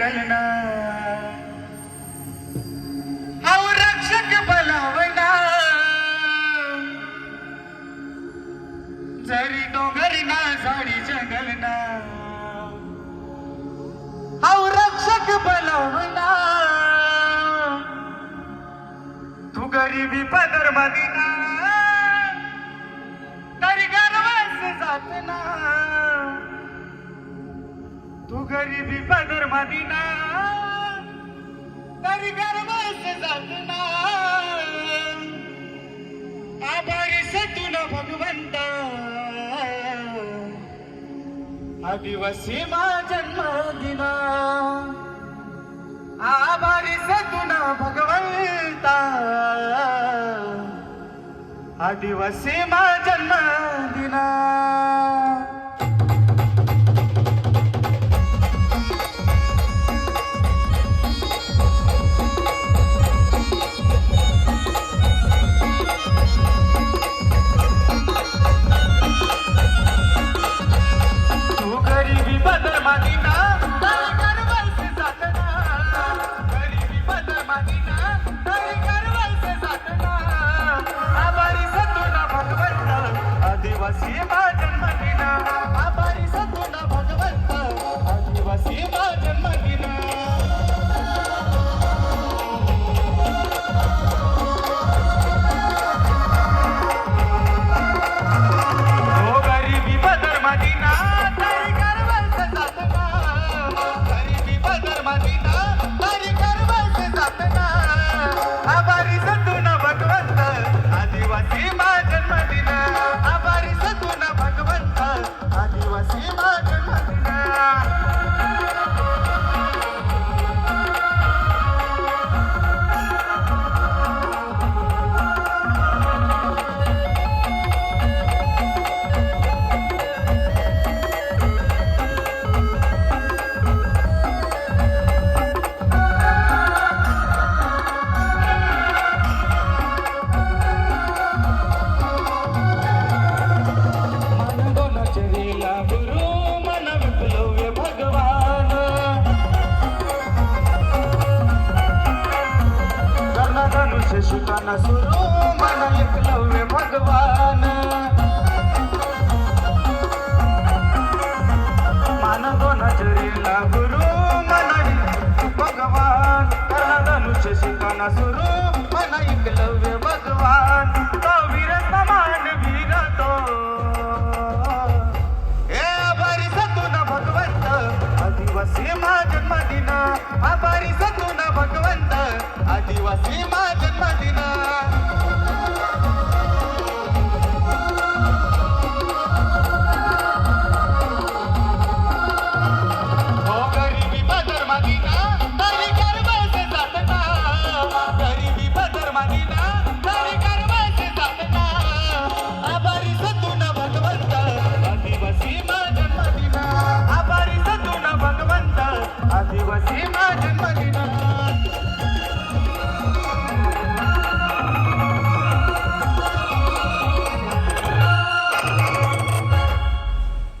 जंगलना रक्षक बलावना. जरी डोंगरी ना झाडी जंगलना. हाव रक्षक बलावना. तू गरीबी पदर मदिना. तरी गर्वास जात ना तू गरीबी पदर मदिना तरी गर्वास जात ना आभारी सतुन आदिवासी मा जन्म दिना आभारी सतुन भगवंता. आदिवासी मा जन्म दिना आदिवासी मा शिकाना सुरू मन एकलव्य भगवान. मानगोनाचे लीला गुरु मन भगवान कर्णधनुष्य शिकाना सुरू मन एकलव्य भगवान. कवीर समान जन्मदिन आभारी सतुन भगवंत आदिवासी मा जन्मदिन.